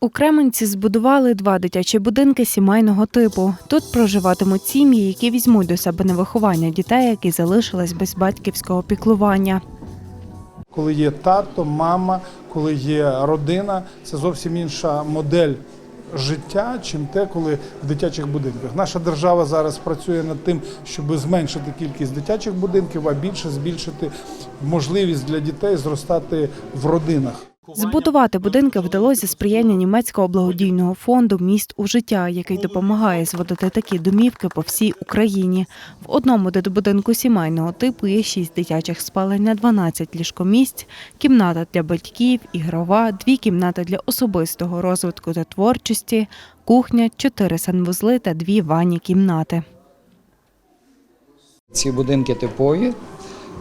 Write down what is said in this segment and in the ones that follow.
У Кременці збудували два дитячі будинки сімейного типу. Тут проживатимуть сім'ї, які візьмуть до себе на виховання дітей, які залишились без батьківського піклування. Коли є тато, мама, коли є родина, це зовсім інша модель життя, чим те, коли в дитячих будинках. Наша держава зараз працює над тим, щоб зменшити кількість дитячих будинків, а більше збільшити можливість для дітей зростати в родинах. Збудувати будинки вдалося сприяння німецького благодійного фонду Міст у життя, який допомагає зводити такі домівки по всій Україні. В одному дитбудинку сімейного типу є шість дитячих спалень на 12 ліжкомісць, кімната для батьків, ігрова, дві кімнати для особистого розвитку та творчості, кухня, чотири санвузли та дві ванні кімнати. Ці будинки типові.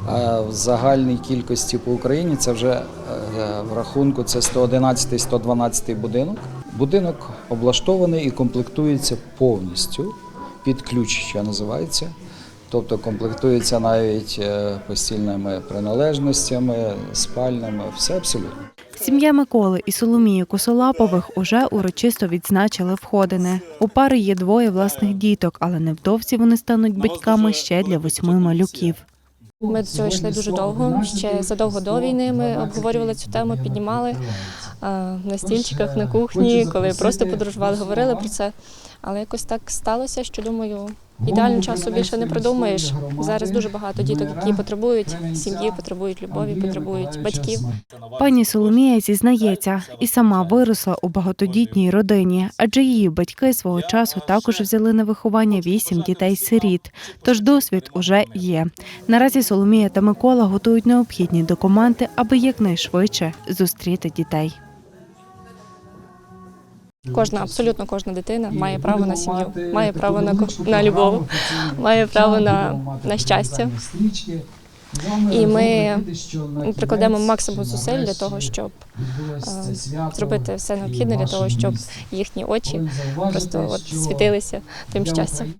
А В загальній кількості по Україні це вже е, в рахунку це 111-112 будинок. Будинок облаштований і комплектується повністю під ключ, що називається. Тобто комплектується навіть е, постільними приналежностями, спальними, все абсолютно. Сім'я Миколи і Соломії Косолапових уже урочисто відзначили входини. У пари є двоє власних діток, але невдовзі вони стануть батьками ще для восьми малюків. Ми до цього йшли дуже довго. Ще задовго до війни ми обговорювали цю тему, піднімали на стільчиках на кухні, коли просто подорожували, говорили про це. Але якось так сталося, що думаю, ідеального часу більше не придумаєш. Зараз дуже багато діток, які потребують сім'ї, потребують любові, потребують батьків. Пані Соломія зізнається, і сама виросла у багатодітній родині, адже її батьки свого часу також взяли на виховання вісім дітей-сиріт. Тож досвід уже є. Наразі Соломія та Микола готують необхідні документи, аби якнайшвидше зустріти дітей. Кожна, абсолютно кожна дитина має право на сім'ю, має право на на любов, має право на, на щастя. І ми прикладемо максимум зусиль для того, щоб е, зробити все необхідне для того, щоб їхні очі просто от світилися тим щастям.